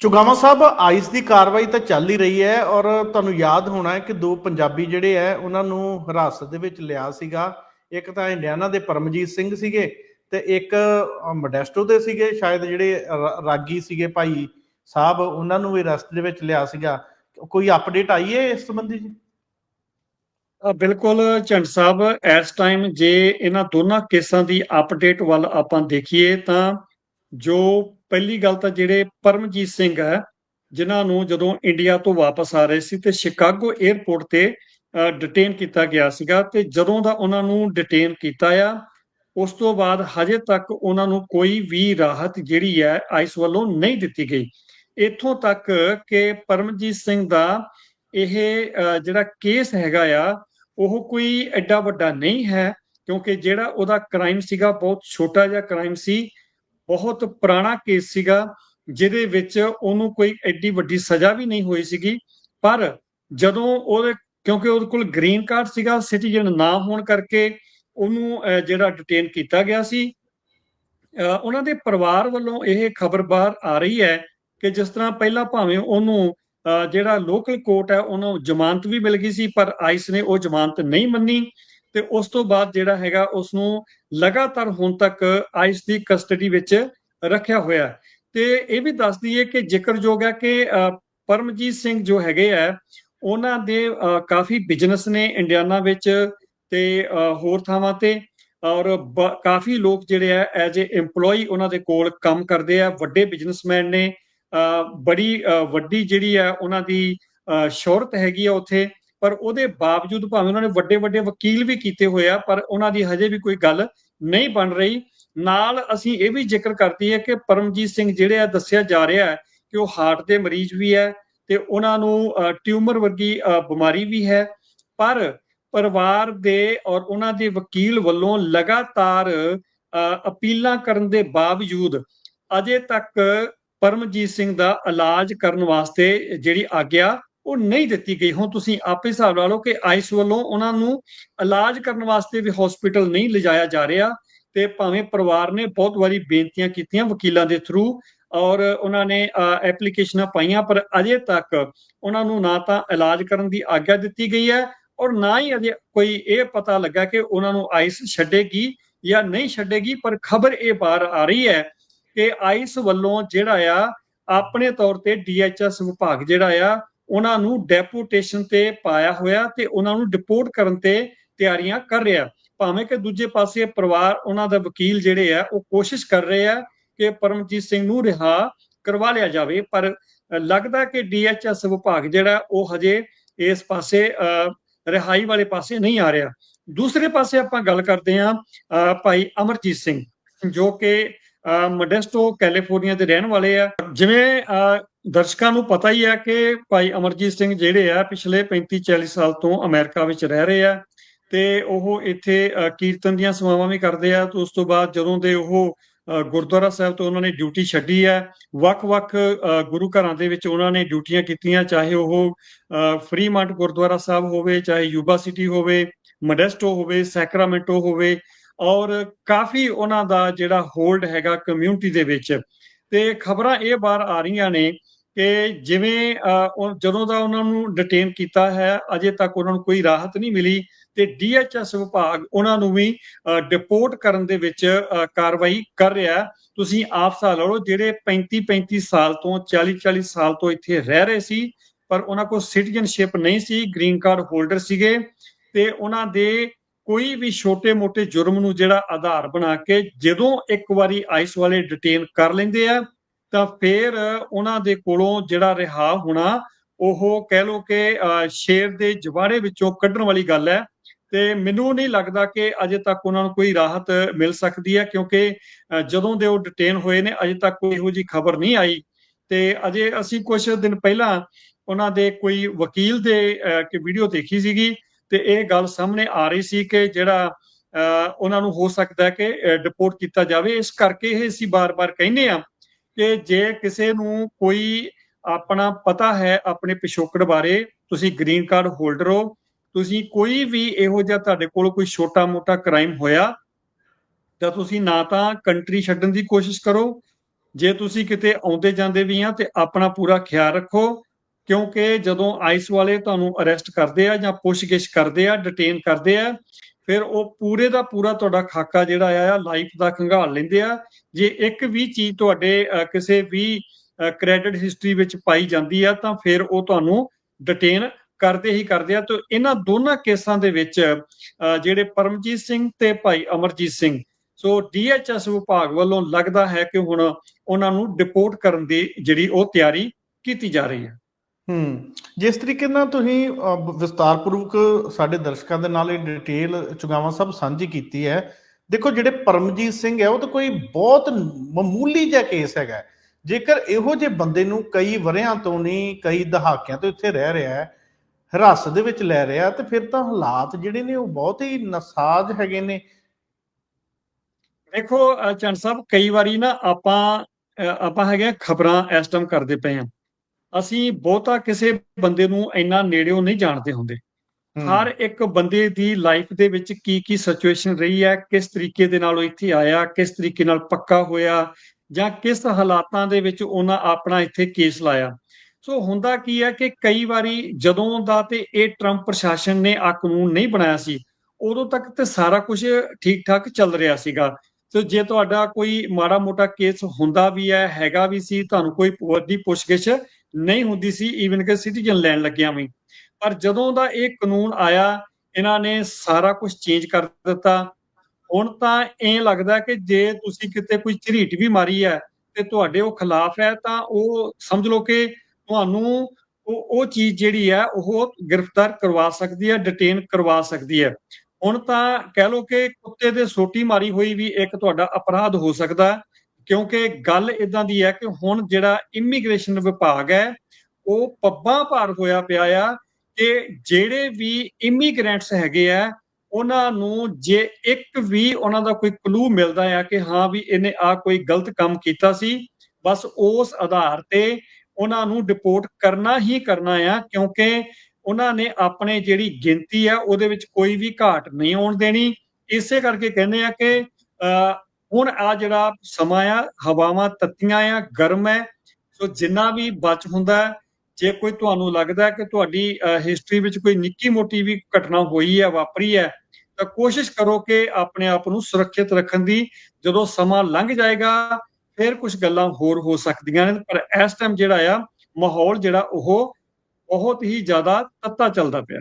ਚੁਗਾਵਾ ਸਾਹਿਬ, ice ਦੀ ਕਾਰਵਾਈ ਤਾਂ ਚੱਲ ਹੀ ਰਹੀ ਹੈ ਔਰ ਤੁਹਾਨੂੰ ਯਾਦ ਹੋਣਾ ਹੈ ਕਿ ਦੋ ਪੰਜਾਬੀ ਜਿਹੜੇ ਹੈ, ਉਹਨਾਂ ਨੂੰ ਹਿਰਾਸਤ ਦੇ ਵਿੱਚ ਲਿਆ ਸੀਗਾ। ਇੱਕ ਤਾਂ ਇੰਡੀਆਨਾ ਦੇ ਪਰਮਜੀਤ ਸਿੰਘ ਸੀਗੇ ਤੇ ਇੱਕ ਮੋਡੈਸਟੋ ਦੇ ਸੀਗੇ। ਸ਼ਾਇਦ ਜਿਹੜੇ ਰਾਗੀ ਸੀਗੇ ਭਾਈ ਸਾਹਿਬ, ਉਹਨਾਂ ਨੂੰ ਵੀ ਅਰੈਸਟ ਦੇ ਵਿੱਚ ਲਿਆ ਸੀਗਾ। ਕੋਈ ਅਪਡੇਟ ਆਈ ਹੈ ਇਸ ਸੰਬੰਧੀ ਜੀ? ਬਿਲਕੁਲ ਝੰਡ ਸਾਹਿਬ, ਇਸ ਟਾਈਮ ਜੇ ਇਹਨਾਂ ਦੋਨਾਂ ਕੇਸਾਂ ਦੀ ਅਪਡੇਟ ਵੱਲ ਆਪਾਂ ਦੇਖੀਏ ਤਾਂ ਜੋ ਪਹਿਲੀ ਗੱਲ ਤਾਂ ਜਿਹੜੇ ਪਰਮਜੀਤ ਸਿੰਘ ਹੈ, ਜਿਨ੍ਹਾਂ ਨੂੰ ਜਦੋਂ ਇੰਡੀਆ ਤੋਂ ਵਾਪਸ ਆ ਰਹੇ ਸੀ ਤੇ ਸ਼ਿਕਾਗੋ 에ਅਰਪੋਰਟ ਤੇ ਡਿਟੇਨ ਕੀਤਾ ਗਿਆ ਸੀਗਾ ਤੇ ਜਦੋਂ ਦਾ ਉਹਨਾਂ ਨੂੰ ਡਿਟੇਨ ਕੀਤਾ ਆ, ਉਸ ਤੋਂ ਬਾਅਦ ਹਜੇ ਤੱਕ ਉਹਨਾਂ ਨੂੰ ਕੋਈ ਵੀ ਰਾਹਤ ਜਿਹੜੀ ਹੈ ਆਈਸ ਵੱਲੋਂ ਨਹੀਂ ਦਿੱਤੀ ਗਈ। ਇੱਥੋਂ ਤੱਕ ਕਿ ਪਰਮਜੀਤ ਸਿੰਘ ਦਾ ਇਹ ਜਿਹੜਾ ਕੇਸ ਹੈਗਾ ਆ, ਉਹ ਕੋਈ ਐਡਾ ਵੱਡਾ ਨਹੀਂ ਹੈ, ਕਿਉਂਕਿ ਜਿਹੜਾ ਉਹਦਾ ਕ੍ਰਾਈਮ ਸੀਗਾ, ਬਹੁਤ ਛੋਟਾ ਜਿਹਾ ਕ੍ਰਾਈਮ ਸੀ ਬਹੁਤ ਪੁਰਾਣਾ ਕੇਸ ਸੀਗਾ ਜਿਹਦੇ ਵਿੱਚ ਉਹਨੂੰ ਕੋਈ ਐਡੀ ਵੱਡੀ ਸਜ਼ਾ ਵੀ ਨਹੀਂ ਹੋਈ ਸੀਗੀ ਪਰ ਜਦੋਂ ਉਹਦੇ ਕਿਉਂਕਿ ਉਹਦੇ ਕੋਲ ਗ੍ਰੀਨ ਕਾਰਡ ਸੀਗਾ ਸਿਟੀਜ਼ਨ ਨਾ ਹੋਣ ਕਰਕੇ ਉਹਨੂੰ ਅਹ, ਜਿਹੜਾ ਡਿਟੇਨ ਕੀਤਾ ਗਿਆ ਸੀ ਅਹ, ਉਹਨਾਂ ਦੇ ਪਰਿਵਾਰ ਵੱਲੋਂ ਇਹ ਖਬਰ ਬਾਹਰ ਆ ਰਹੀ ਹੈ ਕਿ ਜਿਸ ਤਰ੍ਹਾਂ ਪਹਿਲਾਂ ਭਾਵੇਂ ਉਹਨੂੰ ਅਹ, ਜਿਹੜਾ ਲੋਕਲ ਕੋਰਟ ਹੈ ਉਹਨੂੰ ਜ਼ਮਾਨਤ ਵੀ ਮਿਲ ਗਈ ਸੀ ਪਰ ਆਈਸ ਨੇ ਉਹ ਜ਼ਮਾਨਤ ਨਹੀਂ ਮੰਨੀ। ਤੇ ਉਸ ਤੋਂ ਬਾਅਦ ਜਿਹੜਾ ਹੈਗਾ ਉਸ ਨੂੰ ਲਗਾਤਾਰ ਹੁਣ ਤੱਕ ਆਈਸ ਦੀ ਕਸਟਡੀ ਵਿੱਚ ਰੱਖਿਆ ਹੋਇਆ ਤੇ ਇਹ ਵੀ ਦੱਸ ਦਈਏ ਕਿ ਜ਼ਿਕਰਯੋਗ ਹੈ ਕਿ ਪਰਮਜੀਤ ਸਿੰਘ ਜੋ ਹੈਗੇ ਆ ਉਹਨਾਂ ਦੇ ਕਾਫੀ ਬਿਜ਼ਨਸ ਨੇ ਇੰਡੀਆਨਾ ਵਿੱਚ ਤੇ ਹੋਰ ਥਾਵਾਂ ਤੇ ਔਰ ਬ- ਕਾਫੀ ਲੋਕ ਜਿਹੜੇ ਆ ਐਜ਼ ਅ EMPLOYE ਉਹਨਾਂ ਦੇ ਕੋਲ ਕੰਮ ਕਰਦੇ ਆ ਵੱਡੇ ਬਿਜ਼ਨਸਮੈਨ ਨੇ ਬੜੀ ਵੱਡੀ ਜਿਹੜੀ ਆ ਉਹਨਾਂ ਦੀ ਅਹ, ਸ਼ੋਹਰਤ ਹੈਗੀ ਆ ਉੱਥੇ। ਪਰ ਉਹਦੇ ਬਾਵਜੂਦ ਭਾਵੇਂ ਉਹਨਾਂ ਨੇ ਵੱਡੇ ਵੱਡੇ ਵਕੀਲ ਵੀ ਕੀਤੇ ਹੋਏ ਆ, ਪਰ ਉਹਨਾਂ ਦੀ ਹਜੇ ਵੀ ਕੋਈ ਗੱਲ ਨਹੀਂ ਬਣ ਰਹੀ। ਨਾਲ ਅਸੀਂ ਇਹ ਵੀ ਜ਼ਿਕਰ ਕਰਦੀ ਹੈ ਕਿ ਪਰਮਜੀਤ ਸਿੰਘ ਜਿਹੜੇ ਆ ਦੱਸਿਆ ਜਾ ਰਿਹਾ ਹੈ ਕਿ ਉਹ ਹਾਰਟ ਦੇ ਮਰੀਜ਼ ਵੀ ਹੈ ਤੇ ਉਹਨਾਂ ਨੂੰ ਟਿਊਮਰ ਵਰਗੀ ਬਿਮਾਰੀ ਵੀ ਹੈ। ਪਰ ਪਰਿਵਾਰ ਦੇ ਔਰ ਉਹਨਾਂ ਦੇ ਵਕੀਲ ਵੱਲੋਂ ਲਗਾਤਾਰ ਅਪੀਲਾਂ ਕਰਨ ਦੇ ਬਾਵਜੂਦ ਅਜੇ ਤੱਕ ਪਰਮਜੀਤ ਸਿੰਘ ਦਾ ਇਲਾਜ ਕਰਨ ਵਾਸਤੇ ਜਿਹੜੀ ਆਗਿਆ ਉਹ ਨਹੀਂ ਦਿੱਤੀ ਗਈ। ਹੁਣ ਤੁਸੀਂ ਆਪੇ ਹਿਸਾਬ ਲਾ ਲਓ ਕਿ ਆਈਸ ਵੱਲੋਂ ਉਹਨਾਂ ਨੂੰ ਇਲਾਜ ਕਰਨ ਵਾਸਤੇ ਵੀ ਹਸਪੀਟਲ ਨਹੀਂ ਲਿਜਾਇਆ ਜਾ ਰਿਹਾ ਤੇ ਭਾਵੇਂ ਪਰਿਵਾਰ ਨੇ ਬਹੁਤ ਵਾਰੀ ਬੇਨਤੀਆਂ ਕੀਤੀਆਂ ਵਕੀਲਾਂ ਦੇ ਥਰੂ ਔਰ ਉਹਨਾਂ ਨੇ ਐਪਲੀਕੇਸ਼ਨਾਂ ਪਾਈਆਂ, ਪਰ ਅਜੇ ਤੱਕ ਉਹਨਾਂ ਨੂੰ ਨਾ ਤਾਂ ਇਲਾਜ ਕਰਨ ਦੀ ਆਗਿਆ ਦਿੱਤੀ ਗਈ ਹੈ ਔਰ ਨਾ ਹੀ ਅਜੇ ਕੋਈ ਇਹ ਪਤਾ ਲੱਗਾ ਕਿ ਉਹਨਾਂ ਨੂੰ ਆਈਸ ਛੱਡੇਗੀ ਜਾਂ ਨਹੀਂ ਛੱਡੇਗੀ, ਪਰ ਖਬਰ ਇਹ ਬਾਹਰ ਆ ਰਹੀ ਹੈ ਕਿ ਆਈਸ ਵੱਲੋਂ ਜਿਹੜਾ ਆ, ਆਪਣੇ ਤੌਰ ਤੇ ਡੀਐਚਐਸ ਵਿਭਾਗ ਜਿਹੜਾ ਆ ਉਹਨਾਂ ਨੂੰ ਡੈਪੂਟੇਸ਼ਨ ਤੇ ਪਾਇਆ ਹੋਇਆ ਤੇ ਉਹਨਾਂ ਨੂੰ ਡਿਪੋਰਟ ਕਰਨ ਤੇ ਤਿਆਰੀਆਂ ਕਰ ਰਿਹਾ। ਭਾਵੇਂ ਕਿ ਦੂਜੇ ਪਾਸੇ ਪਰਿਵਾਰ ਉਹਨਾਂ ਦਾ ਵਕੀਲ ਜਿਹੜੇ ਆ ਉਹ ਕੋਸ਼ਿਸ਼ ਕਰ ਰਹੇ ਆ ਕਿ ਪਰਮਜੀਤ ਸਿੰਘ ਨੂੰ ਰਿਹਾ ਕਰਵਾ ਲਿਆ ਜਾਵੇ ਪਰ ਲੱਗਦਾ ਕਿ ਡੀਐਚਐਸ ਵਿਭਾਗ ਜਿਹੜਾ ਉਹ ਹਜੇ ਇਸ ਪਾਸੇ ਅ, ਰਿਹਾਈ ਵਾਲੇ ਪਾਸੇ ਨਹੀਂ ਆ ਰਿਹਾ। ਦੂਸਰੇ ਪਾਸੇ ਆਪਾਂ ਗੱਲ ਕਰਦੇ ਹਾਂ ਅ, ਭਾਈ ਅਮਰਜੀਤ ਸਿੰਘ ਜੋ ਕਿ ਅ, ਮੋਡੈਸਟੋ ਕੈਲੀਫੋਰਨੀਆ ਦੇ ਰਹਿਣ ਵਾਲੇ ਆ। ਜਿਵੇਂ ਅ, ਦਰਸ਼ਕਾਂ ਨੂੰ ਪਤਾ ਹੀ ਹੈ ਕਿ ਭਾਈ ਅਮਰਜੀਤ ਸਿੰਘ ਜਿਹੜੇ ਆ ਪਿਛਲੇ 35 40 ਸਾਲ ਤੋਂ ਅਮਰੀਕਾ ਵਿੱਚ ਰਹਿ ਰਹੇ ਆ ਤੇ ਉਹ ਇੱਥੇ ਕੀਰਤਨ ਦੀਆਂ ਸੇਵਾਵਾਂ ਵੀ ਕਰਦੇ ਆ ਤੇ ਉਸ ਤੋਂ ਬਾਅਦ ਜਦੋਂ ਦੇ ਉਹ ਗੁਰਦੁਆਰਾ ਸਾਹਿਬ ਤੋਂ ਉਹਨਾਂ ਨੇ ਡਿਊਟੀ ਛੱਡੀ ਹੈ ਵੱਖ-ਵੱਖ ਗੁਰੂ ਘਰਾਂ ਦੇ ਵਿੱਚ ਉਹਨਾਂ ਨੇ ਡਿਊਟੀਆਂ ਕੀਤੀਆਂ ਚਾਹੇ ਉਹ ਅ, ਫਰੀਮੰਟ ਗੁਰਦੁਆਰਾ ਸਾਹਿਬ ਹੋਵੇ ਚਾਹੇ ਯੂਬਾ ਸਿਟੀ ਹੋਵੇ ਮੋਡੈਸਟੋ ਹੋਵੇ ਸੈਕਰਾਮੈਂਟੋ ਹੋਵੇ ਔਰ ਕਾਫੀ ਉਹਨਾਂ ਦਾ ਜਿਹੜਾ ਹੋਲਡ ਹੈਗਾ ਕਮਿਊਨਿਟੀ ਦੇ ਵਿੱਚ ਤੇ ਖਬਰਾਂ ਇਹ ਬਾਹਰ ਆ ਰਹੀਆਂ ਨੇ ਕਿ ਜਿਵੇਂ ਜਦੋਂ ਦਾ ਉਹਨਾਂ ਨੂੰ ਡਿਟੇਨ ਕੀਤਾ ਹੈ, ਅਜੇ ਤੱਕ ਉਹਨਾਂ ਨੂੰ ਕੋਈ ਰਾਹਤ ਨਹੀਂ ਮਿਲੀ ਤੇ ਡੀਐਚਐਸ ਵਿਭਾਗ ਉਹਨਾਂ ਨੂੰ ਵੀ ਡਿਪੋਰਟ ਕਰਨ ਦੇ ਵਿੱਚ ਕਾਰਵਾਈ ਕਰ ਰਿਹਾ ਤੁਸੀਂ ਆਪ ਹਿਸਾਬ ਲਓ, ਜਿਹੜੇ 35 35 ਸਾਲ ਤੋਂ 40 40 ਸਾਲ ਤੋਂ ਇੱਥੇ ਰਹਿ ਰਹੇ ਸੀ, ਪਰ ਉਹਨਾਂ ਕੋਲ ਸਿਟੀਜ਼ਨਸ਼ਿਪ ਨਹੀਂ ਸੀ ਗ੍ਰੀਨ ਕਾਰਡ ਹੋਲਡਰ ਸੀਗੇ ਤੇ ਉਹਨਾਂ ਦੇ ਕੋਈ ਵੀ ਛੋਟੇ-ਮੋਟੇ ਜੁਰਮ ਨੂੰ ਜਿਹੜਾ ਆਧਾਰ ਬਣਾ ਕੇ ਜਦੋਂ ਇੱਕ ਵਾਰੀ ਆਈਸ ਵਾਲੇ ਡਿਟੇਨ ਕਰ ਲੈਂਦੇ ਆ ਤਾਂ ਫਿਰ ਉਹਨਾਂ ਦੇ ਕੋਲੋਂ ਜਿਹੜਾ ਰਿਹਾ ਹੋਣਾ ਉਹ ਕਹਿ ਲੋ ਕਿ ਅ, ਸ਼ੇਰ ਦੇ ਜਵਾੜੇ ਵਿੱਚੋਂ ਕੱਢਣ ਵਾਲੀ ਗੱਲ ਹੈ। ਤੇ ਮੈਨੂੰ ਨਹੀਂ ਲੱਗਦਾ ਕਿ ਅਜੇ ਤੱਕ ਉਹਨਾਂ ਨੂੰ ਕੋਈ ਰਾਹਤ ਮਿਲ ਸਕਦੀ ਹੈ ਕਿਉਂਕਿ ਜਦੋਂ ਦੇ ਉਹ ਡਿਟੇਨ ਹੋਏ ਨੇ ਅਜੇ ਤੱਕ ਕੋਈ ਇਹੋ ਜੀ ਖਬਰ ਨਹੀਂ ਆਈ। ਤੇ ਅਜੇ ਅਸੀਂ ਕੁਝ ਦਿਨ ਪਹਿਲਾਂ ਉਹਨਾਂ ਦੇ ਕੋਈ ਵਕੀਲ ਦੇ ਅ, ਕਿ ਵੀਡੀਓ ਦੇਖੀ ਸੀਗੀ ਤੇ ਇਹ ਗੱਲ ਸਾਹਮਣੇ ਆ ਰਹੀ ਸੀ ਕਿ ਜਿਹੜਾ ਅ, ਉਹਨਾਂ ਨੂੰ ਹੋ ਸਕਦਾ ਹੈ ਕਿ ਡਿਪੋਰਟ ਕੀਤਾ ਜਾਵੇ। ਇਸ ਕਰਕੇ ਇਹ ਅਸੀਂ ਬਾਰ-ਬਾਰ ਕਹਿੰਦੇ ਆ ਕਿ ਜੇ ਕਿਸੇ ਨੂੰ ਕੋਈ ਆਪਣਾ ਪਤਾ ਹੈ ਆਪਣੇ ਪਿਛੋਕੜ ਬਾਰੇ, ਤੁਸੀਂ ਗ੍ਰੀਨ ਕਾਰਡ ਹੋਲਡਰ ਹੋ, ਤੁਸੀਂ ਕੋਈ ਵੀ ਇਹੋ ਜਿਹਾ ਤੁਹਾਡੇ ਕੋਲ ਕੋਈ ਛੋਟਾ-ਮੋਟਾ ਕ੍ਰਾਈਮ ਹੋਇਆ, ਤਾਂ ਤੁਸੀਂ ਨਾ ਤਾਂ ਕੰਟਰੀ ਛੱਡਣ ਦੀ ਕੋਸ਼ਿਸ਼ ਕਰੋ। ਜੇ ਤੁਸੀਂ ਕਿਤੇ ਆਉਂਦੇ ਜਾਂਦੇ ਵੀ ਆ, ਤੇ ਆਪਣਾ ਪੂਰਾ ਖਿਆਲ ਰੱਖੋ, ਕਿਉਂਕਿ ਜਦੋਂ ਆਈਸ ਵਾਲੇ ਤੁਹਾਨੂੰ ਅਰੈਸਟ ਕਰਦੇ ਆ ਜਾਂ ਪੁੱਛਗਿੱਛ ਕਰਦੇ ਆ, ਡਿਟੇਨ ਕਰਦੇ ਆ ਫਿਰ ਉਹ ਪੂਰੇ ਦਾ ਪੂਰਾ ਤੁਹਾਡਾ ਖਾਕਾ ਜਿਹੜਾ ਆ ਲਾਈਫ ਦਾ ਖੰਗਾਲ ਲੈਂਦੇ ਆ। ਜੇ ਇੱਕ ਵੀ ਚੀਜ਼ ਤੁਹਾਡੇ ਕਿਸੇ ਵੀ ਕ੍ਰੈਡਿਟ ਹਿਸਟਰੀ ਵਿੱਚ ਪਾਈ ਜਾਂਦੀ ਆ, ਤਾਂ ਫਿਰ ਉਹ ਤੁਹਾਨੂੰ ਡਿਟੇਨ ਕਰਦੇ ਹੀ ਕਰਦੇ ਆ। ਤੇ ਇਹਨਾਂ ਦੋਨਾਂ ਕੇਸਾਂ ਦੇ ਵਿੱਚ ਜਿਹੜੇ ਪਰਮਜੀਤ ਸਿੰਘ ਤੇ ਭਾਈ ਅਮਰਜੀਤ ਸਿੰਘ, ਸੋ ਡੀਐਚਐਸ ਵਿਭਾਗ ਵੱਲੋਂ ਲੱਗਦਾ ਹੈ ਕਿ ਹੁਣ ਉਹਨਾਂ ਨੂੰ ਡਿਪੋਰਟ ਕਰਨ ਦੀ ਜਿਹੜੀ ਉਹ ਤਿਆਰੀ ਕੀਤੀ ਜਾ ਰਹੀ ਹੈ। ਹੂੰ। ਜਿਸ ਤਰੀਕੇ ਨਾਲ ਤੁਸੀਂ ਅਹ, ਵਿਸਤਾਰਪੂਰਵਕ ਸਾਡੇ ਦਰਸ਼ਕਾਂ ਦੇ ਨਾਲ ਇਹ ਡਿਟੇਲ ਚੁਗਾਵਾਂ ਸਭ ਸਾਂਝੀ ਕੀਤੀ ਹੈ। ਦੇਖੋ ਜਿਹੜੇ ਪਰਮਜੀਤ ਸਿੰਘ ਹੈ ਉਹ ਤਾਂ ਕੋਈ ਬਹੁਤ ਮਾਮੂਲੀ ਜਿਹਾ ਕੇਸ ਹੈਗਾ। ਜੇਕਰ ਇਹੋ ਜਿਹੇ ਬੰਦੇ ਨੂੰ ਕਈ ਵਰਿਆਂ ਤੋਂ ਨਹੀਂ ਕਈ ਦਹਾਕਿਆਂ ਤੋਂ ਇੱਥੇ ਰਹਿ ਰਿਹਾ ਹੈ ਹਿਰਾਸਤ ਦੇ ਵਿੱਚ ਲੈ ਰਿਹਾ ਤੇ ਫਿਰ ਤਾਂ ਹਾਲਾਤ ਜਿਹੜੇ ਨੇ ਉਹ ਬਹੁਤ ਹੀ ਨਸਾਜ ਹੈਗੇ ਨੇ। ਦੇਖੋ ਚੰਦ ਸਾਹਿਬ ਕਈ ਵਾਰੀ ਨਾ ਆਪਾਂ ਆਪਾਂ ਹੈਗੇ ਖਬਰਾਂ ਇਸ ਟਾਈਮ ਕਰਦੇ ਪਏ ਹਾਂ। ਅਸੀਂ ਬਹੁਤਾ ਕਿਸੇ ਬੰਦੇ ਨੂੰ ਇੰਨਾ ਨੇੜਿਓਂ ਨਹੀਂ ਜਾਣਦੇ ਹੁੰਦੇ। ਹਰ ਇੱਕ ਬੰਦੇ ਦੀ ਲਾਈਫ ਦੇ ਵਿੱਚ ਕੀ ਕੀ ਸਿਚੁਏਸ਼ਨ ਰਹੀ ਹੈ ਕਿਸ ਤਰੀਕੇ ਦੇ ਨਾਲ ਉਹ ਇੱਥੇ ਆਇਆ ਕਿਸ ਤਰੀਕੇ ਨਾਲ ਪੱਕਾ ਹੋਇਆ ਜਾਂ ਕਿਸ ਹਾਲਾਤਾਂ ਦੇ ਵਿੱਚ ਉਹਨਾਂ ਆਪਣਾ ਇੱਥੇ ਕੇਸ ਲਾਇਆ। ਸੋ ਹੁੰਦਾ ਕੀ ਹੈ ਕਿ ਕਈ ਵਾਰੀ ਜਦੋਂ ਦਾ ਤੇ ਇਹ ਟਰੰਪ ਪ੍ਰਸ਼ਾਸਨ ਨੇ ਆ ਕਾਨੂੰਨ ਨਹੀਂ ਬਣਾਇਆ ਸੀ ਉਦੋਂ ਤੱਕ ਤੇ ਸਾਰਾ ਕੁਝ ਠੀਕ ਠਾਕ ਚੱਲ ਰਿਹਾ ਸੀਗਾ। ਸੋ ਜੇ ਤੁਹਾਡਾ ਕੋਈ ਮਾੜਾ ਮੋਟਾ ਕੇਸ ਹੁੰਦਾ ਵੀ ਹੈ ਹੈਗਾ ਵੀ ਸੀ ਤੁਹਾਨੂੰ ਕੋਈ ਵੱਡੀ ਪੁੱਛਗਿੱਛ ਨਹੀਂ ਹੁੰਦੀ ਸੀ ਈਵਨ ਕਿ ਸਿਟੀਜ਼ਨ ਲੈਣ ਲੱਗਿਆ ਵੀ। ਪਰ ਜਦੋਂ ਦਾ ਇਹ ਕਾਨੂੰਨ ਆਇਆ, ਇਹਨਾਂ ਨੇ ਸਾਰਾ ਕੁਝ ਚੇਂਜ ਕਰ ਦਿੱਤਾ। ਹੁਣ ਤਾਂ ਇਹ ਲੱਗਦਾ ਕਿ ਜੇ ਤੁਸੀਂ ਕਿਤੇ ਕੋਈ ਝਰੀਟ ਵੀ ਮਾਰੀ ਹੈ ਤੇ ਤੁਹਾਡੇ ਉਹ ਖਿਲਾਫ ਹੈ, ਤਾਂ ਉਹ ਸਮਝ ਲਓ ਕਿ ਤੁਹਾਨੂੰ ਉਹ ਉਹ ਚੀਜ਼ ਜਿਹੜੀ ਹੈ, ਉਹ ਗ੍ਰਿਫਤਾਰ ਕਰਵਾ ਸਕਦੀ ਹੈ ਡਿਟੇਨ ਕਰਵਾ ਸਕਦੀ ਹੈ। ਹੁਣ ਤਾਂ ਕਹਿ ਲਓ ਕਿ ਕੁੱਤੇ ਦੇ ਸੋਟੀ ਮਾਰੀ ਹੋਈ ਵੀ ਇੱਕ ਤੁਹਾਡਾ ਅਪਰਾਧ ਹੋ ਸਕਦਾ। ਕਿਉਂਕਿ ਗੱਲ ਇਦਾਂ ਦੀ ਹੈ ਕਿ ਹੁਣ ਜਿਹੜਾ ਇਮੀਗ੍ਰੇਸ਼ਨ ਵਿਭਾਗ ਹੈ ਉਹ ਪੱਬਾਂ ਭਾਰ ਹੋਇਆ ਪਿਆ ਆ ਕਿ ਜਿਹੜੇ ਵੀ ਇਮੀਗ੍ਰੈਂਟਸ ਹੈਗੇ ਆ ਉਹਨਾਂ ਨੂੰ ਜੇ ਇੱਕ ਵੀ ਉਹਨਾਂ ਦਾ ਕੋਈ ਕਲੂ ਮਿਲਦਾ ਆ ਕਿ ਹਾਂ ਵੀ ਇਹਨੇ ਆ ਕੋਈ ਗਲਤ ਕੰਮ ਕੀਤਾ ਸੀ ਬਸ ਉਸ ਆਧਾਰ ਤੇ ਉਹਨਾਂ ਨੂੰ ਡਿਪੋਰਟ ਕਰਨਾ ਹੀ ਕਰਨਾ ਆ ਕਿਉਂਕਿ ਉਹਨਾਂ ਨੇ ਆਪਣੇ ਜਿਹੜੀ ਗਿਣਤੀ ਆ ਉਹਦੇ ਵਿੱਚ ਕੋਈ ਵੀ ਘਾਟ ਨਹੀਂ ਆਉਣ ਦੇਣੀ। ਇਸੇ ਕਰਕੇ ਕਹਿੰਦੇ ਆ ਕਿ ਅਹ, ਹੁਣ ਆ ਜਿਹੜਾ ਸਮਾਂ ਆ, ਹਵਾਵਾਂ ਤੱਤੀਆਂ ਆ, ਗਰਮ ਹੈ। ਸੋ ਜਿੰਨਾ ਵੀ ਬਚ ਹੁੰਦਾ ਜੇ ਕੋਈ ਤੁਹਾਨੂੰ ਲੱਗਦਾ ਕਿ ਤੁਹਾਡੀ ਹਿਸਟਰੀ ਵਿੱਚ ਕੋਈ ਨਿੱਕੀ ਮੋਟੀ ਵੀ ਘਟਨਾ ਹੋਈ ਹੈ, ਵਾਪਰੀ ਹੈ, ਤਾਂ ਕੋਸ਼ਿਸ਼ ਕਰੋ ਕਿ ਆਪਣੇ ਆਪ ਨੂੰ ਸੁਰੱਖਿਅਤ ਰੱਖਣ ਦੀ। ਜਦੋਂ ਸਮਾਂ ਲੰਘ ਜਾਏਗਾ, ਫਿਰ ਕੁਝ ਗੱਲਾਂ ਹੋਰ ਹੋ ਸਕਦੀਆਂ ਨੇ, ਪਰ ਇਸ ਟਾਈਮ ਜਿਹੜਾ ਆ, ਮਾਹੌਲ ਜਿਹੜਾ ਉਹ ਬਹੁਤ ਹੀ ਜ਼ਿਆਦਾ ਤੱਤਾ ਚੱਲਦਾ ਪਿਆ।